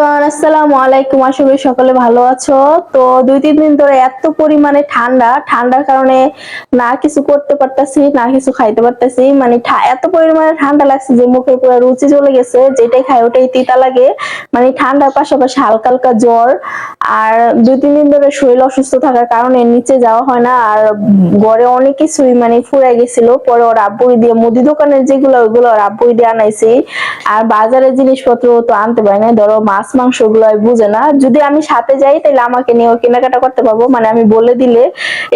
Everyone, আসসালামু আলাইকুম। আশা করি সকলে ভালো আছো। তো দুই তিন দিন ধরে এত পরিমাণে ঠান্ডা, ঠান্ডার কারণে না কিছু করতে পারতাছি, না কিছু খাইতে পারতাছি। মানে এত পরিমাণে ঠান্ডা লাগছে যে মুখে পুরো রুচি চলে গেছে, যেটাই খাই ওটাই তিতা লাগে। মানে ঠান্ডার পাশাপাশি হালকা হালকা জ্বর। আর দুই তিন দিন ধরে শরীর অসুস্থ থাকার কারণে নিচে যাওয়া হয় না। আর ঘরে অনেক কিছুই মানে ফুরাই গেছিল। পরে ওর আব্বুই দিয়ে মুদি দোকানের যেগুলো, ওইগুলো ওর আব্বুই দিয়ে আনাইছি। আর বাজারের জিনিসপত্র তো আনতে পারি না ধরো মাছ মাংসগুলো বুঝে না। যদি আমি সাথে যাই, তাহলে আমাকে নিয়ে কেনাকাটা করতে পারব। মানে আমি বলে দিলে,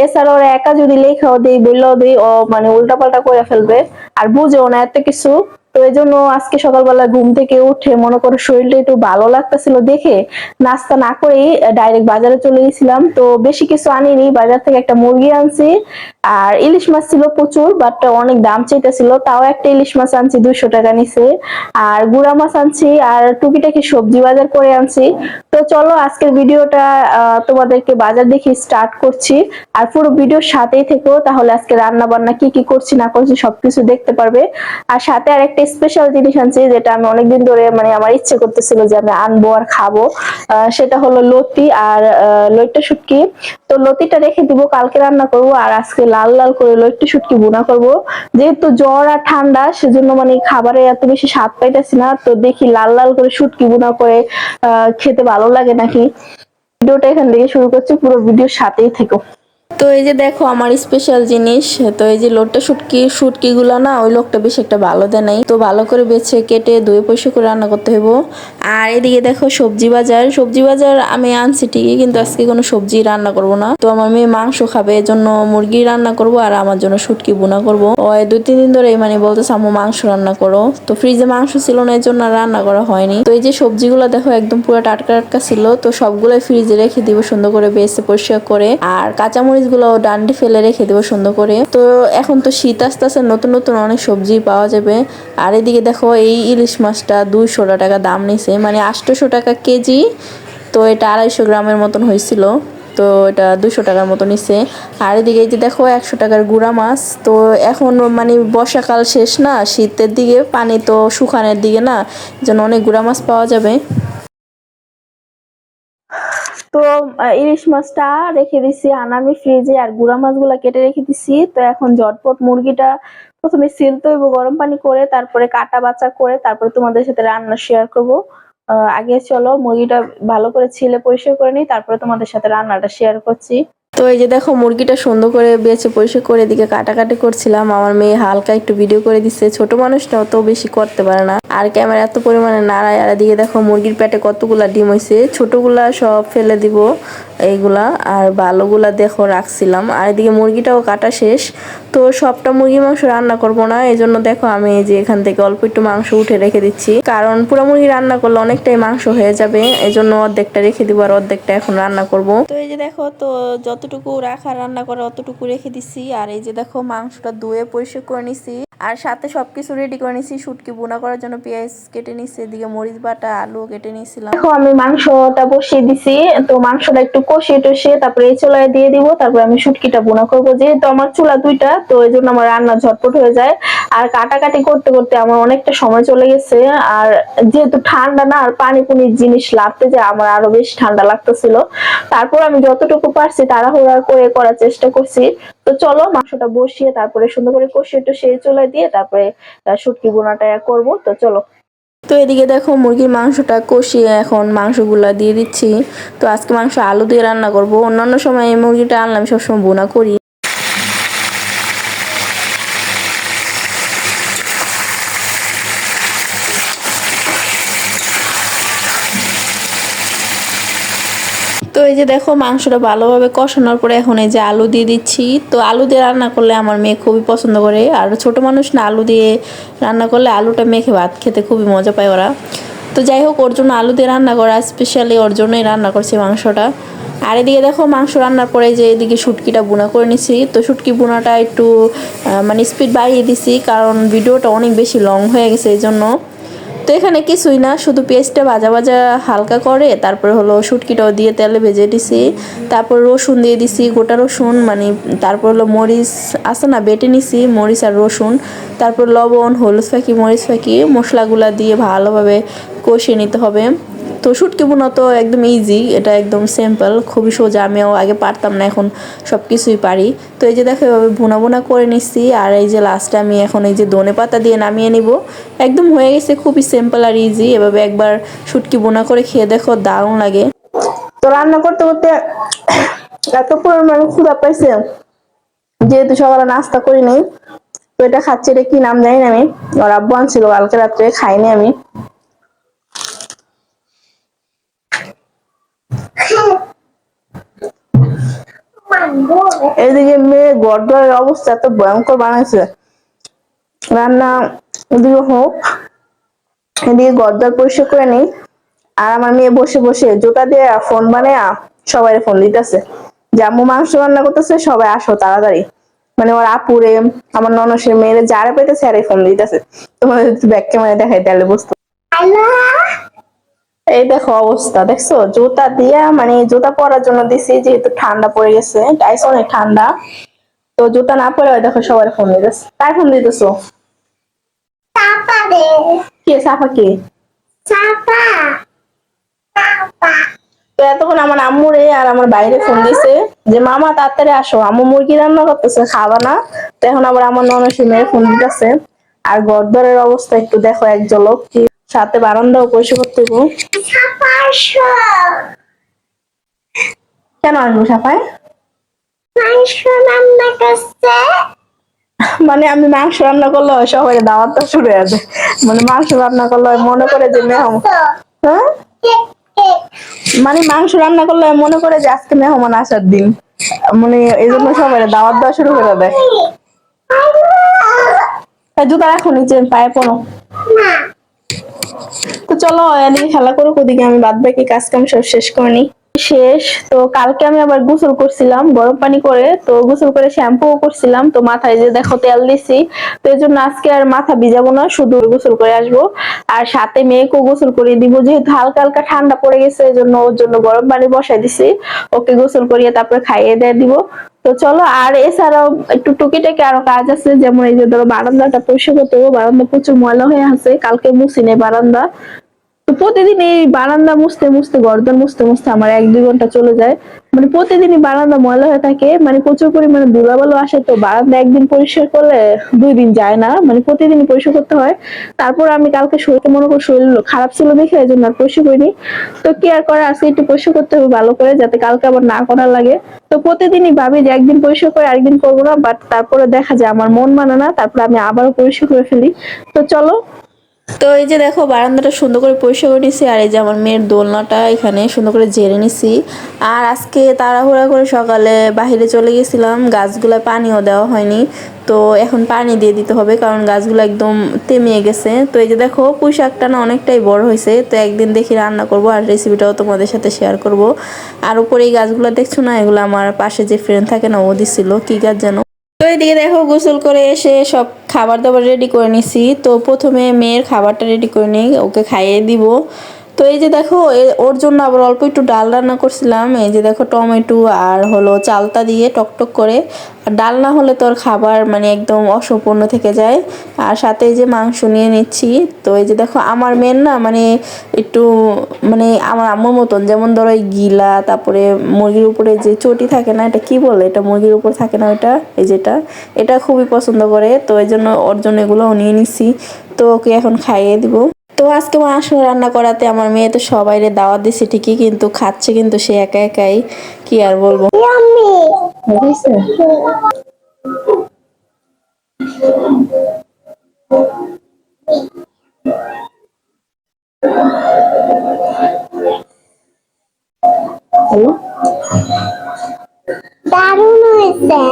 এছাড়া ওরা একা যদি লেখাও দিই বললেও দিই ও মানে উল্টাপাল্টা করে ফেলবে। আর বুঝেও না এত কিছু। তো এই জন্য আজকে সকালবেলা ঘুম থেকে উঠে মনে করো শরীরটা একটু ভালো লাগতেছিল দেখে নাস্তা না করেই ডাইরেক্ট বাজারে চলে গেছিলাম। তো বেশি কিছু আনিনি। বাজার থেকে একটা মুরগি আনছি। আর ইলিশ মাছ ছিল প্রচুর বাট অনেক দাম চাইতেছিল, তাও একটা ইলিশ মাছ আনছি দুইশো টাকা নিছে আর গুড়া মাছ আনছি, আর টুকিটাকি সবজি বাজার করে আনছি। তো চলো আজকের ভিডিওটা তোমাদেরকে বাজার দেখে স্টার্ট করছি। আর পুরো ভিডিওর সাথেই থেকো, তাহলে আজকে রান্না বান্না কি কি করছি, না করছি, সবকিছু দেখতে পারবে। আর সাথে আর একটা স্পেশাল জিনিস আনছি, যেটা আমি অনেকদিন ধরে মানে আমার ইচ্ছে করতেছিল যে আমি আনব আর খাব। সেটা হলো লতি আর লইট্টা শুটকি তো লতিটা রেখে দিব, কালকে রান্না করব, আর আজকে লাল লাল করে একটু শুটকি বোনা করব। যেহেতু জ্বর আর ঠান্ডা, সেজন্য মানে খাবারে এত বেশি স্বাদ পাইতেছি না। তো দেখি লাল লাল করে শুটকি বোনা করে খেতে ভালো লাগে নাকি? ভিডিওটা এখান থেকে শুরু করছি, পুরো ভিডিওর সাথেই থেকো। তো এই যে দেখো আমার স্পেশাল জিনিস, তো এই যে লোকটা শুটকি শুটকি গুলা না ওই লোকটা বেশ একটা ভালো দেয় নাই। তো ভালো করে বেছে কেটে ধুয়ে পয়সা করে রান্না করতে হইব। আর এদিকে দেখো সবজি বাজার সবজি বাজার আমি আনছি ঠিকই, কিন্তু আজকে কোনো সবজি রান্না করব না। তো আমার মেয়ে মাংস খাবে এজন্য মুরগি রান্না করব আর আমার জন্য শুটকি বোনা করব। ওই দুই, তিন দিন ধরে মানে বলতেছে, আম্মু, মাংস রান্না করো। তো ফ্রিজে মাংস ছিল না এর জন্য আর রান্না করা হয়নি। তো এই যে সবজিগুলো দেখো একদম পুরো টাটকা টাটকা ছিল, তো সবগুলো ফ্রিজে রেখে দিব সুন্দর করে বেছে পরিষ্কার করে। আর কাঁচামরিচ গুলো ডান্ডি ফেলে রেখে দেবো সুন্দর করে। তো এখন তো শীত আসতে আসতে নতুন নতুন অনেক সবজি পাওয়া যাবে। আর এদিকে দেখো, এই ইলিশ মাছটা দুইশো টাকা দাম নিছে মানে আটশোশো টাকা কেজি। তো এটা আড়াইশো গ্রামের মতন হয়েছিল, তো এটা দুশো টাকার মতো নিচ্ছে আর এদিকে এই যে দেখো, একশো টাকার গুড়া মাছ। তো এখন মানে বর্ষাকাল শেষ না, শীতের দিকে পানি তো শুকানোর দিকে না, যেন অনেক গুড়া মাছ পাওয়া যাবে। তো ইলিশ মাছটা রেখে দিছি, আনামি ফ্রিজে আর গুড়া মাছগুলা কেটে রেখে দিছি। তো এখন ঝটপট মুরগিটা প্রথমে সিলতে হইব গরম পানি করে, তারপরে কাটা বাচা করে, তারপরে তোমাদের সাথে রান্না শেয়ার করব। আগে চলো, মুরগিটা ভালো করে ছিলে পরিষ্কার করে নিই, তারপরে তোমাদের সাথে রান্নাটা শেয়ার করছি। তো এই যে দেখো, মুরগিটা সুন্দর করে বেছে পরিষ্কার করে এদিকে কাটাকাটি করছিলাম। আমার মেয়ে হালকা একটু ভিডিও করে দিচ্ছে। ছোট মানুষটা অত বেশি করতে পারে না। আর ক্যামেরা এত পরিমাণে নাড়ায়, আর এদিকে দেখো মুরগির পেটে কতগুলা ডিম হয়েছে ছোটগুলা সব ফেলে দিব। এইগুলা আর ভালোগুলা দেখো রাখছিলাম। আর এদিকে মুরগিটাও কাটা শেষ। তো সবটা মুরগি মাংস রান্না করব না এই জন্য দেখো আমি এই যে এখান থেকে অল্প একটু মাংস উঠে রেখে দিচ্ছি। কারণ পুরো মুরগি রান্না করলে অনেকটাই মাংস হয়ে যাবে এই জন্য অর্ধেকটা রেখে দিব আর অর্ধেকটা এখন রান্না করব। তো এই যে দেখো, তো যতটুকু রাখা রান্না করা অতটুকু রেখে দিছি আর এই যে দেখো, মাংসটা ধুয়ে পরিষ্কার করে নিছি আর সাথে সবকিছু রেডি করে নিছি। শুটকি বোনা করার জন্য পেঁয়াজ কেটে নিছি, এদিকে মরিচ বাটা, আলু কেটে নিয়েছিলাম দেখো, আমি মাংসটা বসিয়ে দিছি। তো মাংসটা একটু কষিয়ে টষিয়ে তারপরে এই চুলায় দিয়ে দিব। তারপরে আমি শুটকিটা বোনা করব। যেহেতু আমার চুলা দুইটা, তো এই জন্য আমার রান্না ঝটপট হয়ে যায়। আর কাটাকাটি করতে করতে আমার অনেকটা সময় চলে গেছে। আর যেহেতু ঠান্ডা না, আর পানি পুনির জিনিস লাগতে যে আমার আরও বেশ ঠান্ডা লাগতেছিল। তারপর আমি যতটুকু পারছি তাড়াহুড়া করে করার চেষ্টা করছি। তো চলো মাংসটা বসিয়ে তারপরে সুন্দর করে কষিয়ে টষিয়ে চুলায় দিয়ে তারপরে শুটকি বোনাটা করব। তো চলো। তো এদিকে দেখো মুরগির মাংসটা কষিয়ে এখন মাংসগুলা দিয়ে দিচ্ছি। তো আজকে মাংস আলু দিয়ে রান্না করব। অন্যান্য সময় এই মুরগিটা আনলাম সবসময় বোনা করি। এই যে দেখো মাংসটা ভালোভাবে কষানোর পরে এখন এই যে আলু দিয়ে দিচ্ছি। তো আলু দিয়ে রান্না করলে আমার মেয়ে খুবই পছন্দ করে। আর ছোট মানুষ না, আলু দিয়ে রান্না করলে আলুটা মেখে ভাত খেতে খুবই মজা পায় ওরা। তো যাই হোক, ওর জন্য আলু দিয়ে রান্না করা স্পেশালি ওর জন্যই রান্না করছি মাংসটা। আর এদিকে দেখো মাংস রান্নার পরে যে এদিকে শুটকিটা বুনা করে নিছি। তো শুটকি বুনাটা একটু মানে স্পিড বাড়িয়ে দিছি, কারণ ভিডিওটা অনেক বেশি লং হয়ে গেছে, এই জন্য তো এখানে কিছুই না, শুধু পেঁয়াজটা ভাজা ভাজা হালকা করে, তারপর হলো শুটকিটাও দিয়ে তেলে ভেজে দিছি। তারপর রসুন দিয়ে দিছি, গোটা রসুন মানে তারপর হলো মরিচ আছে না, বেটে নিছি, মরিচ আর রসুন। তারপর লবণ, হলুদ ফাঁকি, মরিচ ফাঁকি, মশলাগুলা দিয়ে ভালোভাবে কষিয়ে নিতে হবে। তো শুটকি বোনা তো একদম ইজি এটা একদম সিম্পল খুবই সোজা। আমিও আগে পারতাম না, এখন সব কিছুই পারি। তো এই যে দেখো, এভাবে ভুনা ভুনা করে নিচ্ছি। আর এই যে লাস্টে আমি এখন এই যে ধনে পাতা দিয়ে নামিয়ে নিব। একদম হয়ে গেছে, খুবই সিম্পল আর ইজি এভাবে একবার শুটকি বোনা করে খেয়ে দেখো, দারুণ লাগে। তো রান্না করতে করতে এত পরিমাণে ক্ষুধা পাইছে, যেহেতু সকালে নাস্তা করিনি। তো এটা খাচ্ছি এটা কি নাম জানি না আমি। ওর আব্বু আনছিল, কালকে রাত্রে খাইনি আমি। এদিকে মেয়ে গর্দরের অবস্থা এত ভয়ঙ্কর বানাইছে। রান্না ওদিকে হোক, এদিকে গর্দর পরিষ্কার করে নিই। আর আমার মেয়ে বসে বসে জুতা দিয়ে ফোন বানায় সবাই ফোন দিতেছে। যে আম্মু মাংস রান্না করতেছে, সবাই আসো তাড়াতাড়ি। মানে ওর আপুরে, আমার ননসের মেয়েরে যারা পেতেছে আরে ফোন দিতেছে। তোমাদের ব্যাক ক্যামেরা দেখাই তাহলে বুঝতো এই দেখো অবস্থা দেখছ? জুতা দিয়া মানে জুতা পরার জন্য দিছি যেহেতু ঠান্ডা পড়ে গেছে। গাইস অনেক ঠান্ডা। তো জুতা না পরে দেখো সবাই ফোন দিতেছে কার ফোন দিতেছো? কে সাফা কে. তো এতক্ষণ আমার আম্মুরে আর আমার বাইরে ফোন দিছে যে মামা তাড়াতাড়ি আসো। আম্মু মুরগি রান্না করতেছে খাবা না? তো এখন আবার আমার ননসি মেয়ে ফোন দিতেছে। আর গদ্দরের অবস্থা একটু দেখো এক ঝলক কি সাথে বারান্দাও পরিষ্কার করতে। কেন আসব সাফায়? মানে আমি মাংস রান্না করলে সবাই দাওয়াতটা শুরু যায়। মানে মাংস রান্না করলে মনে করে যে মেহমান হ্যাঁ? মানে মাংস রান্না করলে মনে করে যে আজকে মেহমান আসার দিন। মানে এই জন্য সবাই দাওয়াত দেওয়া শুরু করে দেয়। জুতা রাখো নিচে পায়ে পড়ো। না। চলো এদিকে খেলা করুক, ওদিকে আমি বাদ বাকি কাজ কাম সব শেষ করে শেষ, তো কালকে আমি আবার গোসল করছিলাম, গরম পানি করে, তো গোসল করে শ্যাম্পু করছিলাম, তো মাথায় যে দেখো তেল দিছি, তো এই জন্য আজকে আর মাথা ভিজাবো না, শুধু গোসল করে আসব। আর সাথে মেয়েকেও গোসল করে দিব, যেহেতু হালকা হালকা ঠান্ডা পড়ে গেছে, এই জন্য ওর জন্য গরম পানি বসাই দিছি। ওকে গোসল করিয়ে তারপরে খাইয়ে দিয়ে দিব। তো চলো, আর এছাড়াও একটু টুকিটাকি আরও কাজ আছে, যেমন এই যে ধরো বারান্দাটা পরিষ্কার করতে হবে, বারান্দা প্রচুর ময়লা হয়ে আছে, কালকে মুছি নেই বারান্দা। তো প্রতিদিন এই বারান্দা মুছতে মুছতে, গর্দন মুছতে মুছতে আমার এক দুই ঘণ্টা চলে যায়। মানে প্রতিদিনই বারান্দা ময়লা হয়ে থাকে মানে প্রচুর পরিমাণে ধুলাবালু আসে তো বারান্দা একদিন পরিষ্কার করলে দুই দিন যায় না মানে পরিষ্কার করতে হয়। তারপর আমি কালকে শরীরটা মনে করি শরীর খারাপ ছিল দেখে এই জন্য আর পরিষ্কার করিনি। তো কি আর করে আজকে একটু পরিষ্কার করতে হবে ভালো করে, যাতে কালকে আবার না করা লাগে। তো প্রতিদিনই ভাবি যে একদিন পরিষ্কার করে একদিন করব না বাট তারপরে দেখা যায় আমার মন মানে না, তারপরে আমি আবারও পরিষ্কার করে ফেলি। তো চলো তো এই যে দেখো, বারান্দাটা সুন্দর করে পরিষ্কার করে নিছি, আর এই যে আমার মেয়ের দোলনাটা এখানে সুন্দর করে ঝেড়ে নিছি। আর আজকে তাড়াহুড়া করে সকালে বাইরে চলে গেছিলাম গাছগুলো পানিও দেওয়া হয়নি। তো এখন পানি দিয়ে দিতে হবে, কারণ গাছগুলো একদম তেমিয়ে গেছে। তো এই যে দেখো পুঁই শাকটা না অনেকটাই বড় হয়েছে। তো একদিন দেখি রান্না করব, আর রেসিপিটাও তোমাদের সাথে শেয়ার করব। আর উপরে এই গাছগুলো দেখছ না, এগুলো আমার পাশে যে ফ্রেন্ড থাকে না, ও দিছিল, কি গাছ যেন। তো এদিকে দেখো, গোসল করে এসে সব খাবার দাবার রেডি করে নিছি। তো প্রথমে মেয়ের খাবারটা রেডি করে নিই, ওকে খাইয়ে দিব। তো এই যে দেখো ওর জন্য আবার অল্প একটু ডাল রান্না করছিলাম। এই যে দেখো, টমেটো আর হলো চালতা দিয়ে টকটক করে। আর ডাল না হলে তোর খাবার মানে একদম অসম্পূর্ণ থেকে যায়। আর সাথে এই যে মাংস নিয়ে নিচ্ছি। তো এই যে দেখো, আমার মেন না মানে একটু মানে আমার আম্মুর মতন, যেমন ধরো এই গিলা, তারপরে মুরগির উপরে যে চটি থাকে না, এটা কি বলে? এটা মুরগির উপর থাকে না ওটা এই যেটা? এটা খুবই পছন্দ করে। তো এই জন্য ওর জন্য এগুলো নিয়ে নিচ্ছি। তো ওকে এখন খাইয়ে দিব। তো আজকে মাংস রান্না করাতে আমার মেয়ে তো সবাইরে দাওয়াত দিছে ঠিকই কিন্তু খাচ্ছে কিন্তু সে একা একাই কি আর বলব? হ্যালো দারুণ হয়েছে।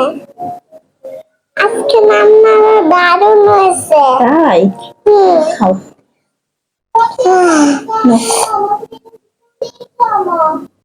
আজকে রান্নাটা দারুণ হয়েছে। তাই? খাও। 啊我